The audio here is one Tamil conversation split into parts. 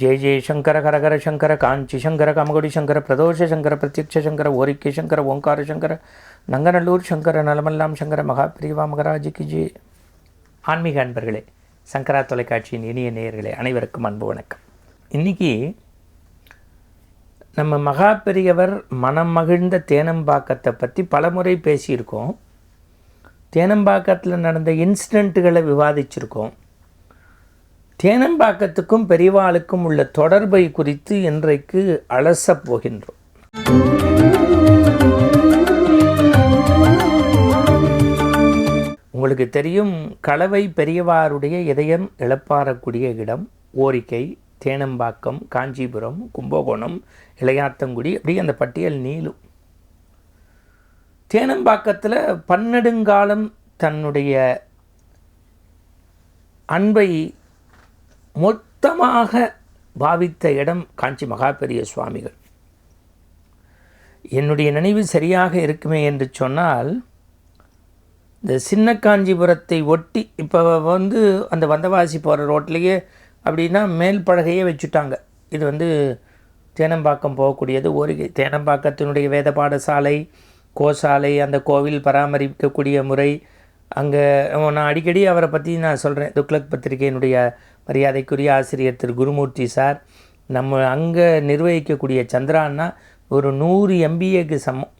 ஜெய ஜெய சங்கர ஹரஹர சங்கர காஞ்சி சங்கர கமகுடி சங்கர பிரதோஷ சங்கர பிரத்யக்ஷ சங்கர ஓரிக்கை சங்கர ஓங்கார சங்கர நங்கநல்லூர் சங்கர நலமல்லாம் சங்கர மகாபிரிவா மகராஜிக்கு ஜி. ஆன்மீக அன்பர்களே சங்கரா தொலைக்காட்சியின் இனிய நேயர்களே அனைவருக்கும் அன்பு வணக்கம். இன்றைக்கி நம்ம மகா பெரியவர் மனம் மகிழ்ந்த தேனம்பாக்கத்தை பற்றி பலமுறை பேசியிருக்கோம். தேனம்பாக்கத்தில் நடந்த இன்சிடெண்ட்டுகளை விவாதிச்சிருக்கோம். தேனம்பாக்கத்துக்கும் பெரியவாளுக்கும் உள்ள தொடர்பை குறித்து இன்றைக்கு அலசப் போகின்றோம். உங்களுக்கு தெரியும் கலவை பெரியவாருடைய இதயம் இழப்பாறக்கூடிய இடம் ஓரிக்கை தேனம்பாக்கம் காஞ்சிபுரம் கும்பகோணம் இளையாத்தங்குடி அப்படியே அந்த பட்டியல் நீளும். தேனம்பாக்கத்தில் பன்னெடுங்காலம் தன்னுடைய அன்பை மொத்தமாக பாவித்த இடம் காஞ்சி மகாபெரிய சுவாமிகள். என்னுடைய நினைவு சரியாக இருக்குமே என்று சொன்னால் இந்த சின்ன காஞ்சிபுரத்தை ஒட்டி இப்போ வந்து அந்த வந்தவாசி போகிற ரோட்லேயே அப்படின்னா மேல் பலகையே வச்சுட்டாங்க. இது வந்து தேனம்பாக்கம் போகக்கூடியது ஒரு தேனம்பாக்கத்தினுடைய வேத பாடசாலை கோசாலை அந்த கோவில் பராமரிக்கக்கூடிய முறை அங்கே நான் அடிக்கடி அவரை பற்றி நான் சொல்கிறேன் துக்ளக் பத்திரிகையினுடைய மரியாதைக்குரிய ஆசிரியர் திரு குருமூர்த்தி சார் நம்ம அங்கே நிர்வகிக்கக்கூடிய சந்திரான்னா ஒரு நூறு எம்பிஏக்கு சமம்.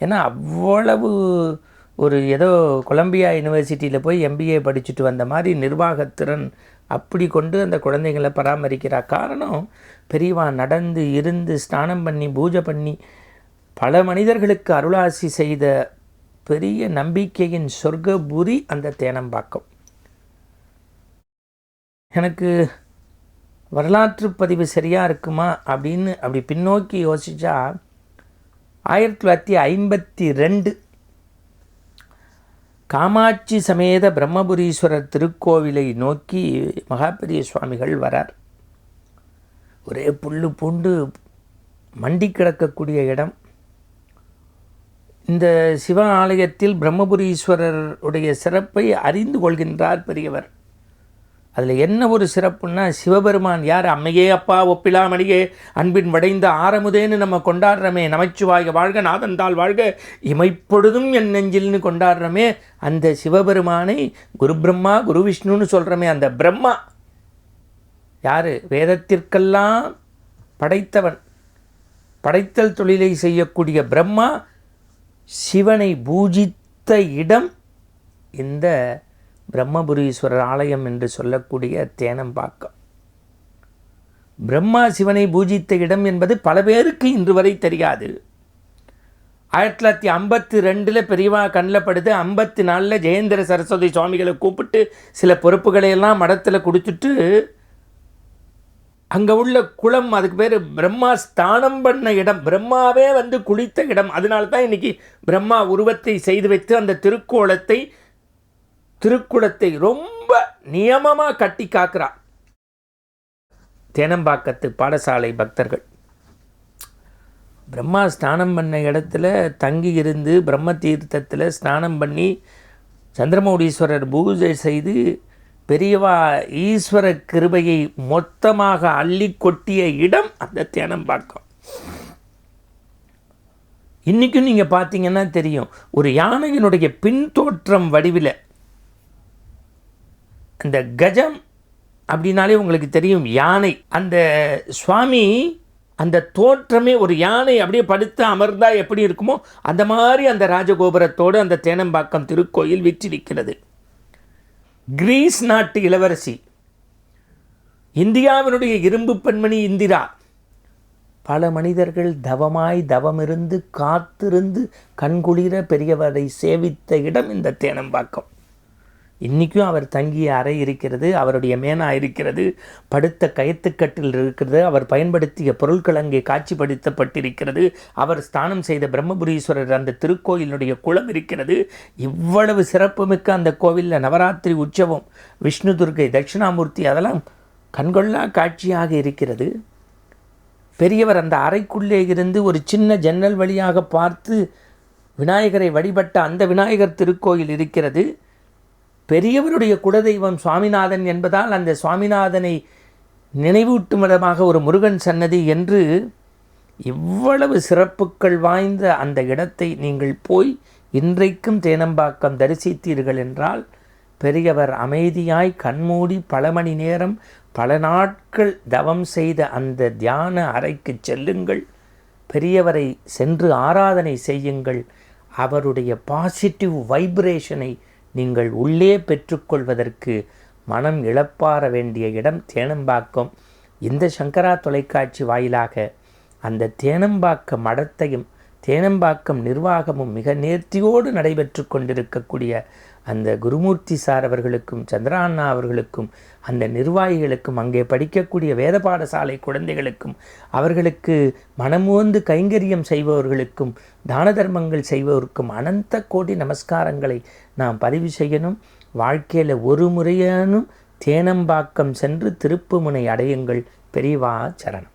ஏன்னா அவ்வளவு ஒரு ஏதோ கொலம்பியா யூனிவர்சிட்டியில் போய் எம்பிஏ படிச்சுட்டு வந்த மாதிரி நிர்வாகத்திறன் அப்படி கொண்டு அந்த குழந்தைங்களை பராமரிக்கிறா. காரணம் பெரியவா நடந்து இருந்து ஸ்நானம் பண்ணி பூஜை பண்ணி பல மனிதர்களுக்கு அருளாசி செய்த பெரிய நம்பிக்கையின் சொர்க்கபுரி அந்த தேனம்பாக்கம். எனக்கு வரலாற்று பதிவு சரியாக இருக்குமா அப்படின்னு அப்படி பின்னோக்கி யோசித்தா ஆயிரத்தி தொள்ளாயிரத்தி ஐம்பத்தி ரெண்டு காமாட்சி சமேத பிரம்மபுரீஸ்வரர் திருக்கோவிலை நோக்கி மகாபெரிய சுவாமிகள் வரார். ஒரே புல்லு பூண்டு மண்டி கிடக்கக்கூடிய இடம். இந்த சிவ ஆலயத்தில் பிரம்மபுரீஸ்வரருடைய சிறப்பை அறிந்து கொள்கின்றார் பெரியவர். அதில் என்ன ஒரு சிறப்புன்னா சிவபெருமான் யார்? அம்மையே அப்பா ஒப்பிலாமணியே அன்பின் வடைந்த ஆரமுதேன்னு நம்ம கொண்டாடுறோமே நமச்சிவாய வாழ்க நாதந்தாள் வாழ்க இமைப்பொழுதும் என் நெஞ்சில்னு கொண்டாடுறமே அந்த சிவபெருமானை குரு பிரம்மா குரு விஷ்ணுன்னு சொல்கிறோமே அந்த பிரம்மா. யார்? வேதத்திற்கெல்லாம் படைத்தவன். படைத்தல் தொழிலை செய்யக்கூடிய பிரம்மா சிவனை பூஜித்த இடம் இந்த பிரம்மபுரீஸ்வரர் ஆலயம் என்று சொல்லக்கூடிய தேனம்பாக்கம் பிரம்மா சிவனை பூஜித்த இடம் என்பது பல பேருக்கு இன்று வரை தெரியாது. ஆயிரத்தி தொள்ளாயிரத்தி ஐம்பத்தி ரெண்டில் பெரியவா கண்ணில் படுது ஐம்பத்தி நாலில் ஜெயேந்திர சரஸ்வதி சுவாமிகளை கூப்பிட்டு சில பொறுப்புகளையெல்லாம் மடத்தில் கொடுத்துட்டு அங்கே உள்ள குளம் அதுக்கு பேர் பிரம்மா ஸ்தானம் பண்ண இடம் பிரம்மாவே வந்து குளித்த இடம். அதனால தான் இன்றைக்கி பிரம்மா உருவத்தை செய்து வைத்து அந்த திருக்கோலத்தை திருக்குளத்தை ரொம்ப நியமமாக கட்டி காக்கிறார் தேனம்பாக்கத்து பாடசாலை பக்தர்கள். பிரம்மா ஸ்நானம் பண்ண இடத்துல தங்கி இருந்து பிரம்ம தீர்த்தத்தில் ஸ்நானம் பண்ணி சந்திரமௌடீஸ்வரர் பூஜை செய்து பெரியவா ஈஸ்வர கிருபையை மொத்தமாக அள்ளி கொட்டிய இடம் அந்த தேனம்பாக்கம். இன்றைக்கும் நீங்கள் பார்த்தீங்கன்னா தெரியும் ஒரு யானையினுடைய பின்தோற்றம் வடிவில் அந்த கஜம் அப்படின்னாலே உங்களுக்கு தெரியும் யானை. அந்த சுவாமி அந்த தோற்றமே ஒரு யானை அப்படியே படுத்து அமர்ந்தால் எப்படி இருக்குமோ அந்த மாதிரி அந்த ராஜகோபுரத்தோடு அந்த தேனம்பாக்கம் திருக்கோயில் விற்றிருக்கிறது. கிரீஸ் நாட்டு இளவரசி. இந்தியாவினுடைய இரும்பு பெண்மணி இந்திரா. பல மனிதர்கள் தவமாய் தவமிருந்து காத்திருந்து கண்குளிர பெரியவரை சேவித்த இடம் இந்த தேனம்பாக்கம். இன்றைக்கும் அவர் தங்கிய அறை இருக்கிறது அவருடைய மேனா இருக்கிறது படுத்த கயத்துக்கட்டில் இருக்கிறது அவர் பயன்படுத்திய பொருட்கள் அங்கே காட்சிப்படுத்தப்பட்டிருக்கிறது அவர் ஸ்தானம் செய்த பிரம்மபுரீஸ்வரர் அந்த திருக்கோயிலுடைய குளம் இருக்கிறது. இவ்வளவு சிறப்புமிக்க அந்த கோவிலில் நவராத்திரி உற்சவம் விஷ்ணு துர்கை தட்சிணாமூர்த்தி அதெல்லாம் கண்கொள்ளா காட்சியாக இருக்கிறது. பெரியவர் அந்த அறைக்குள்ளே இருந்து ஒரு சின்ன ஜன்னல் வழியாக பார்த்து விநாயகரை வழிபட்ட அந்த விநாயகர் திருக்கோயில் இருக்கிறது. பெரியவருடைய குலதெய்வம் சுவாமிநாதன் என்பதால் அந்த சுவாமிநாதனை நினைவூட்டும் விதமாக ஒரு முருகன் சன்னதி என்று இவ்வளவு சிறப்புகள் வாய்ந்த அந்த இடத்தை நீங்கள் போய் இன்றைக்கும் தேனம்பாக்கம் தரிசித்தீர்கள் என்றால் பெரியவர் அமைதியாய் கண்மூடி பல மணி நேரம் பல நாட்கள் தவம் செய்த அந்த தியான அறைக்கு செல்லுங்கள். பெரியவரை சென்று ஆராதனை செய்யுங்கள். அவருடைய பாசிட்டிவ் வைப்ரேஷனை நீங்கள் உள்ளே பெற்றுக்கொள்வதற்கு மனம் இழப்பார வேண்டிய இடம் தேனம்பாக்கம். இந்த சங்கரா தொலைக்காட்சி வாயிலாக அந்த தேனம்பாக்க மடத்தையும் தேனம்பாக்கம் நிர்வாகமும் மிக நேர்த்தியோடு நடைபெற்று கொண்டிருக்கக்கூடிய அந்த குருமூர்த்தி சார் அவர்களுக்கும் சந்திராண்ணா அவர்களுக்கும் அந்த நிர்வாகிகளுக்கும் அங்கே படிக்கக்கூடிய வேத பாடசாலை குழந்தைகளுக்கும் அவர்களுக்கு மனமுவந்து கைங்கரியம் செய்பவர்களுக்கும் தான தர்மங்கள் செய்பவருக்கும் அனந்த கோடி நமஸ்காரங்களை நாம் பதிவு செய்யணும். வாழ்க்கையில் ஒரு முறையானும் தேனம்பாக்கம் சென்று திருப்புமுனை அடையுங்கள். பெரியவா சரணம்.